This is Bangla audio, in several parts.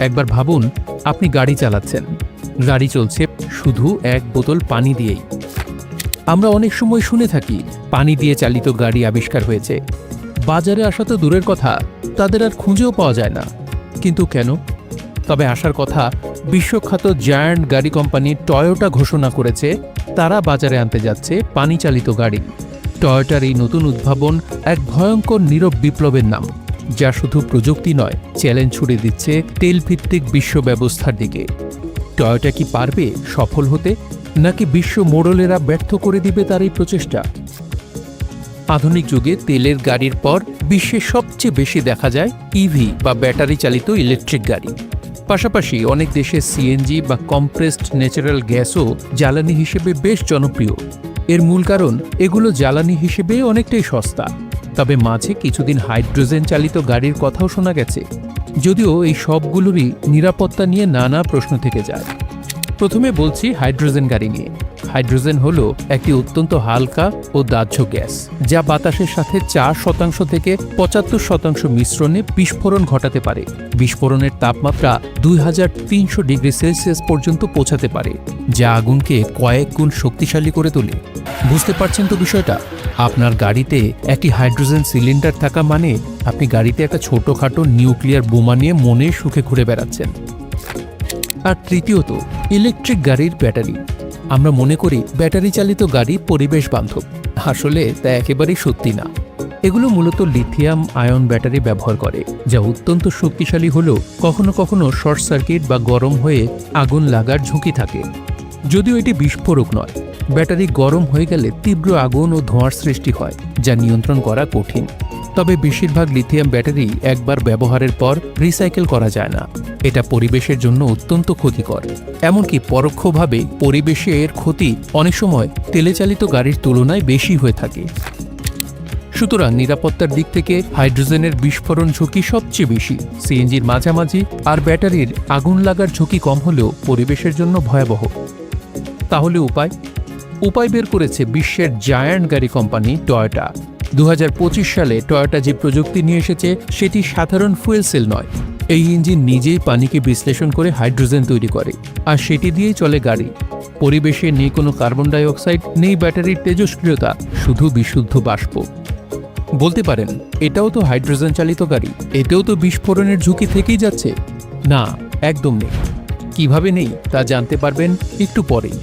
একবার ভাবুন, আপনি গাড়ি চালাচ্ছেন। গাড়ি চলছে শুধু এক বোতল পানি দিয়েই। আমরা অনেক সময় শুনে থাকি, পানি দিয়ে চালিত গাড়ি আবিষ্কার হয়েছে। বাজারে আসা তো দূরের কথা, তাদের আর খুঁজেও পাওয়া যায় না। কিন্তু কেন? তবে আসার কথা, বিশ্বখ্যাত জায়ান্ট গাড়ি কোম্পানি টয়োটা ঘোষণা করেছে, তারা বাজারে আনতে যাচ্ছে পানি চালিত গাড়ি। টয়োটার এই নতুন উদ্ভাবন এক ভয়ঙ্কর নীরব বিপ্লবের নাম। যা শুধু প্রযুক্তি নয়, চ্যালেঞ্জ ছুড়ে দিচ্ছে তেলভিত্তিক বিশ্ব ব্যবস্থার দিকে। টয়োটা কি পারবে সফল হতে, নাকি বিশ্ব মোড়লেরা ব্যর্থ করে দিবে তার এই প্রচেষ্টা? আধুনিক যুগে তেলের গাড়ির পর বিশ্বে সবচেয়ে বেশি দেখা যায় ইভি বা ব্যাটারি চালিত ইলেকট্রিক গাড়ি। পাশাপাশি অনেক দেশে সিএনজি বা কম্প্রেসড ন্যাচারাল গ্যাসও জ্বালানি হিসেবে বেশ জনপ্রিয়। এর মূল কারণ, এগুলো জ্বালানি হিসেবে অনেকটাই সস্তা। তবে মাঝে কিছুদিন হাইড্রোজেন চালিত গাড়ির কথাও শোনা গেছে। যদিও এই সবগুলোরই নিরাপত্তা নিয়ে নানা প্রশ্ন থেকে যায়। প্রথমে বলছি হাইড্রোজেন গাড়ি নিয়ে। হাইড্রোজেন হল একটি অত্যন্ত হালকা ও দাহ্য গ্যাস, যা বাতাসের সাথে চার শতাংশ থেকে পঁচাত্তর শতাংশ মিশ্রণে বিস্ফোরণ ঘটাতে পারে। বিস্ফোরণের তাপমাত্রা দুই হাজার তিনশো ডিগ্রি সেলসিয়াস পর্যন্ত পৌঁছাতে পারে, যা আগুনকে কয়েক গুণ শক্তিশালী করে তোলে। বুঝতে পারছেন তো বিষয়টা? আপনার গাড়িতে একটি হাইড্রোজেন সিলিন্ডার থাকা মানে আপনি গাড়িতে একটা ছোটখাটো নিউক্লিয়ার বোমা নিয়ে মনে সুখে ঘুরে বেড়াচ্ছেন। আর তৃতীয়ত, ইলেকট্রিক গাড়ির ব্যাটারি। আমরা মনে করি ব্যাটারি চালিত গাড়ি পরিবেশ বান্ধব। আসলে তা একেবারেই সত্যি না। এগুলো মূলত লিথিয়াম আয়ন ব্যাটারি ব্যবহার করে, যা অত্যন্ত শক্তিশালী হলেও কখনো কখনো শর্ট সার্কিট বা গরম হয়ে আগুন লাগার ঝুঁকি থাকে। যদিও এটি বিস্ফোরক নয়, ব্যাটারি গরম হয়ে গেলে তীব্র আগুন ও ধোঁয়ার সৃষ্টি হয়, যা নিয়ন্ত্রণ করা কঠিন। তবে বেশিরভাগ লিথিয়াম ব্যাটারি একবার ব্যবহারের পর রিসাইকেল করা যায় না। এটা পরিবেশের জন্য অত্যন্ত ক্ষতিকর। এমনকি পরোক্ষভাবে পরিবেশে এর ক্ষতি অনেক সময় তেলেচালিত গাড়ির তুলনায় বেশি হয়ে থাকে। সুতরাং নিরাপত্তার দিক থেকে হাইড্রোজেনের বিস্ফোরণ ঝুঁকি সবচেয়ে বেশি। সিএনজির মাঝামাঝি আর ব্যাটারির আগুন লাগার ঝুঁকি কম হলেও পরিবেশের জন্য ভয়াবহ। তাহলে উপায়? উপায় বের করেছে বিশ্বের জায়ান্ট গাড়ি কোম্পানি টয়োটা। দু হাজার পঁচিশ সালে টয়োটা যে প্রযুক্তি নিয়ে এসেছে, সেটি সাধারণ ফুয়েল সেল নয়। এই ইঞ্জিন নিজেই পানিকে বিশ্লেষণ করে হাইড্রোজেন তৈরি করে, আর সেটি দিয়েই চলে গাড়ি। পরিবেশে নেই কোনো কার্বন ডাই অক্সাইড নেই ব্যাটারির তেজস্ক্রিয়তা, শুধু বিশুদ্ধ বাষ্প। বলতে পারেন, এটাও তো হাইড্রোজেন চালিত গাড়ি, এতেও তো বিস্ফোরণের ঝুঁকি থেকেই যাচ্ছে। না, একদম নেই। কীভাবে নেই, তা জানতে পারবেন একটু পরেই।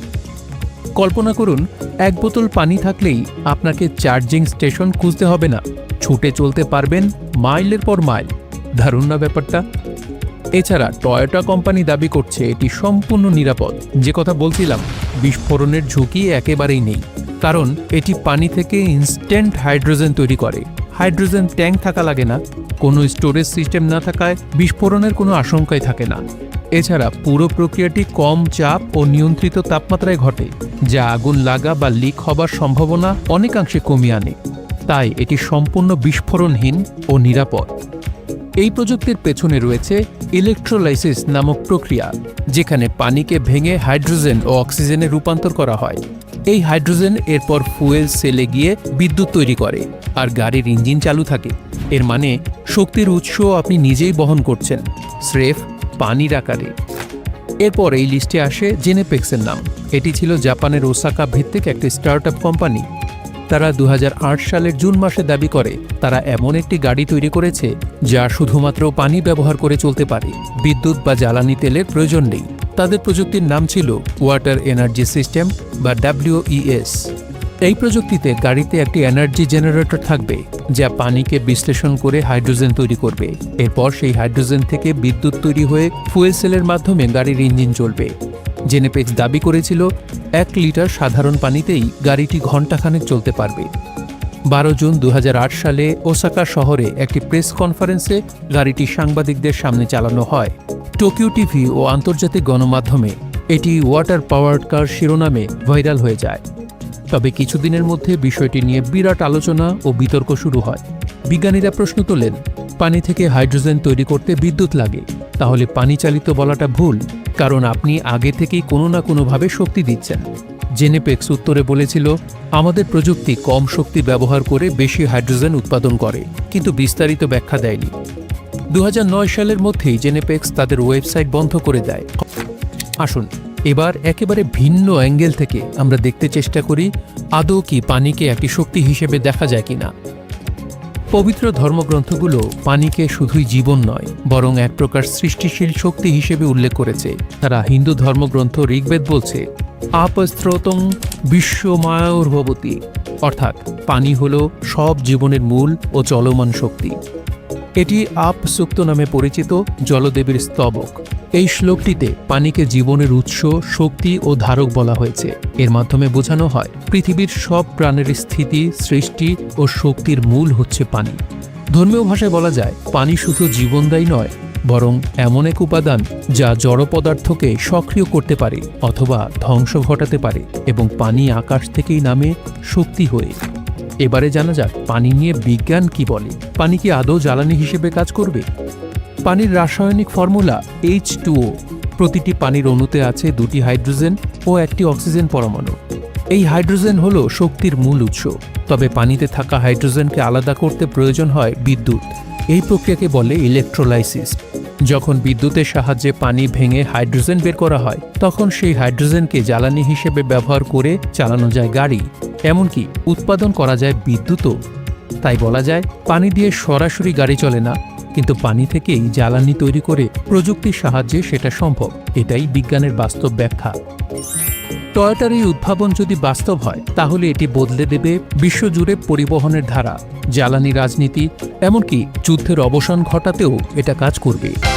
কল্পনা করুন, এক বোতল পানি থাকলেই আপনাকে চার্জিং স্টেশন খুঁজতে হবে না। ছুটে চলতে পারবেন মাইলের পর মাইল। দারুণ না ব্যাপারটা? এছাড়া টয়োটা কোম্পানি দাবি করছে এটি সম্পূর্ণ নিরাপদ। যে কথা বলছিলাম, বিস্ফোরণের ঝুঁকি একেবারেই নেই। কারণ এটি পানি থেকে ইনস্ট্যান্ট হাইড্রোজেন তৈরি করে। হাইড্রোজেন ট্যাঙ্ক থাকা লাগে না। কোনো স্টোরেজ সিস্টেম না থাকায় বিস্ফোরণের কোনো আশঙ্কাই থাকে না। এছাড়া পুরো প্রক্রিয়াটি কম চাপ ও নিয়ন্ত্রিত তাপমাত্রায় ঘটে, যা আগুন লাগা বা লিক হবার সম্ভাবনা অনেকাংশে কমিয়ে আনে। তাই এটি সম্পূর্ণ বিস্ফোরণহীন ও নিরাপদ। এই প্রযুক্তির পেছনে রয়েছে ইলেকট্রোলাইসিস নামক প্রক্রিয়া, যেখানে পানিকে ভেঙে হাইড্রোজেন ও অক্সিজেনে রূপান্তর করা হয়। এই হাইড্রোজেন এরপর ফুয়েল সেলে গিয়ে বিদ্যুৎ তৈরি করে আর গাড়ির ইঞ্জিন চালু থাকে। এর মানে শক্তির উৎস আপনি নিজেই বহন করছেন, স্রেফ পানির আকারে। এরপর এই লিস্টে আসে জেনেপেক্সের নাম। এটি ছিল জাপানের ওসাকা ভিত্তিক একটি স্টার্ট কোম্পানি। তারা দু হাজার আট সালের জুন মাসে দাবি করে, তারা এমন একটি গাড়ি তৈরি করেছে যা শুধুমাত্র পানি ব্যবহার করে চলতে পারে। বিদ্যুৎ বা জ্বালানি তেলের প্রয়োজন নেই। তাদের প্রযুক্তির নাম ছিল ওয়াটার এনার্জি সিস্টেম বা ডাব্লিউইএস এই প্রযুক্তিতে গাড়িতে একটি এনার্জি জেনারেটর থাকবে, যা পানিকে বিশ্লেষণ করে হাইড্রোজেন তৈরি করবে। এরপর সেই হাইড্রোজেন থেকে বিদ্যুৎ তৈরি হয়ে ফুয়েল সেলের মাধ্যমে গাড়ির ইঞ্জিন চলবে। জেনেপেক্স দাবি করেছিল, এক লিটার সাধারণ পানিতেই গাড়িটি ঘণ্টাখানেক চলতে পারবে। বারো জুন দু হাজার আট সালে ওসাকা শহরে একটি প্রেস কনফারেন্সে গাড়িটি সাংবাদিকদের সামনে চালানো হয়। টোকিও টিভি ও আন্তর্জাতিক গণমাধ্যমে এটি ওয়াটার পাওয়ার্ড কার শিরোনামে ভাইরাল হয়ে যায়। তবে কিছুদিনের মধ্যে বিষয়টি নিয়ে বিরাট আলোচনা ও বিতর্ক শুরু হয়। বিজ্ঞানীরা প্রশ্ন তোলেন, পানি থেকে হাইড্রোজেন তৈরি করতে বিদ্যুৎ লাগে, তাহলে পানি চালিত বলাটা ভুল, কারণ আপনি আগে থেকেই কোনো না কোনোভাবে শক্তি দিচ্ছেন। জেনেপেক্স উত্তরে বলেছিল, আমাদের প্রযুক্তি কম শক্তি ব্যবহার করে বেশি হাইড্রোজেন উৎপাদন করে, কিন্তু বিস্তারিত ব্যাখ্যা দেয়নি। দু হাজার নয় সালের মধ্যেই জেনেপেক্স তাদের ওয়েবসাইট বন্ধ করে দেয়। আসুন এবার একেবারে ভিন্ন অ্যাঙ্গেল থেকে আমরা দেখতে চেষ্টা করি, আদৌ কি পানিকে একটি শক্তি হিসেবে দেখা যায় কিনা। পবিত্র ধর্মগ্রন্থগুলো পানিকে শুধুই জীবন নয়, বরং এক প্রকার সৃষ্টিশীল শক্তি হিসেবে উল্লেখ করেছে। তারা হিন্দু ধর্মগ্রন্থ ঋগ্বেদ বলছে আপস্ত্রোতং বিশ্বমায়োর্ভবতী অর্থাৎ পানি হল সব জীবনের মূল ও চলমান শক্তি। এটি আপ সুক্ত নামে পরিচিত জলদেবীর স্তবক। এই শ্লোকটিতে পানিকে জীবনের উৎস, শক্তি ও ধারক বলা হয়েছে। এর মাধ্যমে বোঝানো হয়, পৃথিবীর সব প্রাণের স্থিতি, সৃষ্টি ও শক্তির মূল হচ্ছে পানি। ধর্মীয় ভাষায় বলা যায়, পানি শুধু জীবনদায়ী নয়, বরং এমন এক উপাদান যা জড় পদার্থকে সক্রিয় করতে পারে অথবা ধ্বংস ঘটাতে পারে এবং পানি আকাশ থেকেই নামে শক্তি হয়ে। এবারে জানা যাক, পানি নিয়ে বিজ্ঞান কি বলে? পানি কি আদৌ জ্বালানি হিসেবে কাজ করবে? পানির রাসায়নিক ফর্মুলা এইচ প্রতিটি পানির অণুতে আছে দুটি হাইড্রোজেন ও একটি অক্সিজেন পরমাণু। এই হাইড্রোজেন হল শক্তির মূল উৎস। তবে পানিতে থাকা হাইড্রোজেনকে আলাদা করতে প্রয়োজন হয় বিদ্যুৎ। এই প্রক্রিয়াকে বলে ইলেকট্রোলাইসিস। যখন বিদ্যুতের সাহায্যে পানি ভেঙে হাইড্রোজেন বের করা হয়, তখন সেই হাইড্রোজেনকে জ্বালানি হিসেবে ব্যবহার করে চালানো যায় গাড়ি। এমনকি উৎপাদন করা যায় বিদ্যুৎও। তাই বলা যায়, পানি দিয়ে সরাসরি গাড়ি চলে না। কিন্তু পানি থেকেই জ্বালানি তৈরি করে প্রযুক্তির সাহায্যে সেটা সম্ভব। এটাই বিজ্ঞানের বাস্তব ব্যাখ্যা। টয়োটার এই উদ্ভাবন যদি বাস্তব হয়, তাহলে এটি বদলে দেবে বিশ্বজুড়ে পরিবহনের ধারা। জ্বালানি রাজনীতি, এমনকি যুদ্ধের অবসান ঘটাতেও এটা কাজ করবে।